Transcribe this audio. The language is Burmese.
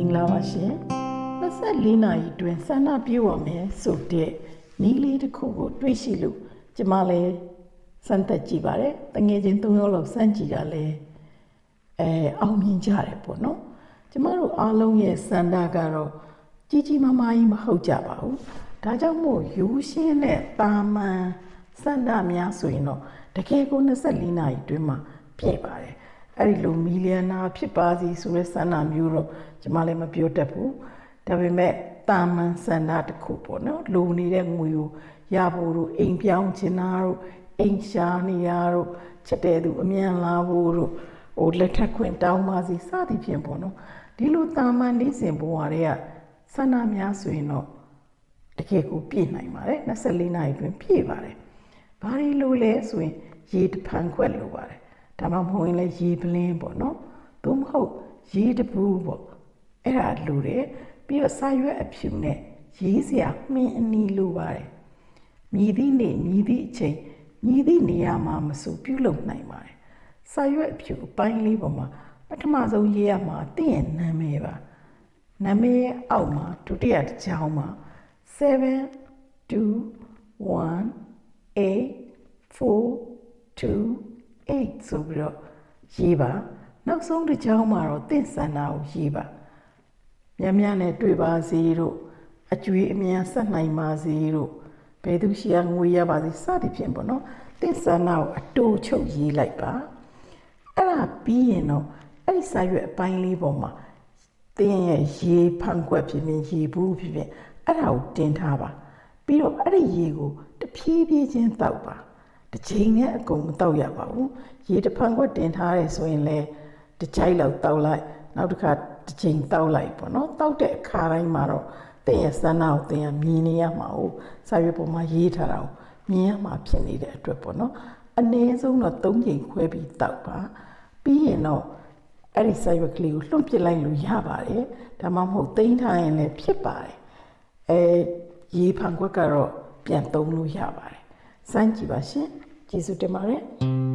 င်္ဂလာပါရှင်24နာရီတွင်ဆန္ဒပြုရမယ်ဆိုတဲ့နီးလေးတစ်ခုကိုတွေးရှိလို့ကျမလည်းစမ်းသက်ကြည့်ပါတယ်တငယ်ချင်း၃ယောက်လောက်စမ်းကြည့်တာလဲအဲအောင်မြင်ကြတယ်ပေါ့နော်ကျမတို့အားလုံးရဲ့စန္ဒကတော့ကြီးကြီးမားမားကြီးမဟုတ်ကြပါဘူးဒါကြောင့်မို့ယူရှင်းတဲ့တာမန်စန္ဒများဆိုရင်တော့တကယ်ကို24နာရီတွင်မှာပြည့်ပါတယ် အဲ့ဒီလိုမီလီယံနာဖြစ်ပါစီဆိုတဲ့စန္ဒမျိုးတော့ကျမလည်းမပြောတတ်ဘူးဒါပေမဲ့တာမန်စန္ဒတစ်ခုပေါ့နော်လိုနေတဲ့ငွေကိုရဖို့တို့အိမ်ပြောင်းချင်တာတို့အိမ်ရှာနေရတို့ချက်တဲ့သူအမြန်လာဖို့တို့ဟိုလက်ထက်ခွင့်တောင်းပါစီစသည်ဖြင့်ပေါ့နော်ဒီလိုတာမန်လေးစင်ဘဝတွေကစန္ဒများဆိုရင်တော့တကယ်ကိုပြည့်နိုင်ပါတယ်24နာရီတွင်ပြည့်ပါတယ်ဘာလို့လို့လဲဆိုရင်ရေတဖန်ခွက်လိုပါတယ် ဒါမှမဟုတ်ရင်လည်းရေပလင်းပေါ့နော်သို့မဟုတ်ရေတပူပေါ့အဲ့ဒါလိုတယ်ပြီးတော့စာရွက်အဖြူနဲ့ရေးစရာမှင်းအနီးလိုပါတယ်မြည်သည့်နေ့မြည်သည့်အချိန်မြည်သည့်နေရာမှာမဆိုပြုလုပ်နိုင်ပါတယ်စာရွက်အဖြူအပိုင်းလေးပေါ်မှာပထမဆုံးရေးရမှာတင့်ရဲ့နာမည်ပါနာမည်ရဲ့အောက်မှာဒုတိယတစ်ချောင်းမှာ7 2 1 8 4 2 8ဆိုပြီးတော့ရေးပါနောက်ဆုံးတစ်ချောင်းမှာတော့တင့်စန္ဒာကိုရေးပါမြတ်မြတ်နဲ့တွေ့ပါစေတို့အကျွေးအမြန်ဆက်နိုင်ပါစေတို့ဘယ်သူရှိရငွေရပါစေစသည်ဖြင့်ပေါ့နော်တင့်စန္ဒာကိုအတူချုပ်ရေးလိုက်ပါအဲ့ဒါပြီးရင်တော့အဲ့ဒီစာရွက်အပိုင်းလေးပေါ်မှာတင်းရဲ့ရေဖန်ခွက်ဖြစ်ဖြစ်ရေဘူးဖြစ်ဖြစ်အဲ့ဒါကိုတင်ထားပါပြီးတော့အဲ့ဒီရေကိုတဖြည်းဖြည်းချင်းတောက်ပါ တစ်ချိန်နဲ့အကုန်မတောက်ရပါဘူးရေတစ်ဖန်ခွက်တင်ထားရဲဆိုရင်လည်းတစ်ချိုက်လောက်တောက်လိုက်နောက်တစ်ခါတစ်ချိန်တောက်လိုက်ပေါ့နော်တောက်တဲ့အခါတိုင်းမှာတော့တင်းရဲ့စမ်းနာကိုတင်းရမြင်နေရမှာ哦စာရွက်ပေါ်မှာရေးထားတာကိုမြင်ရမှာဖြစ်နေတဲ့အတွက်ပေါ့နော်အနည်းဆုံးတော့၃ချိန်ခွဲပြီးတောက်ပါပြီးရင်တော့အဲ့ဒီစာရွက်ကလေးကိုလွှင့်ပစ်လိုက်လို့ရပါတယ်ဒါမှမဟုတ်သိမ်းထားရင်လည်းဖြစ်ပါတယ်အဲရေဖန်ခွက်ကတော့ပြန်သုံးလို့ရပါတယ် စမ်းကြည့်ပါရှင်ကျေးဇူးတင်ပါတယ်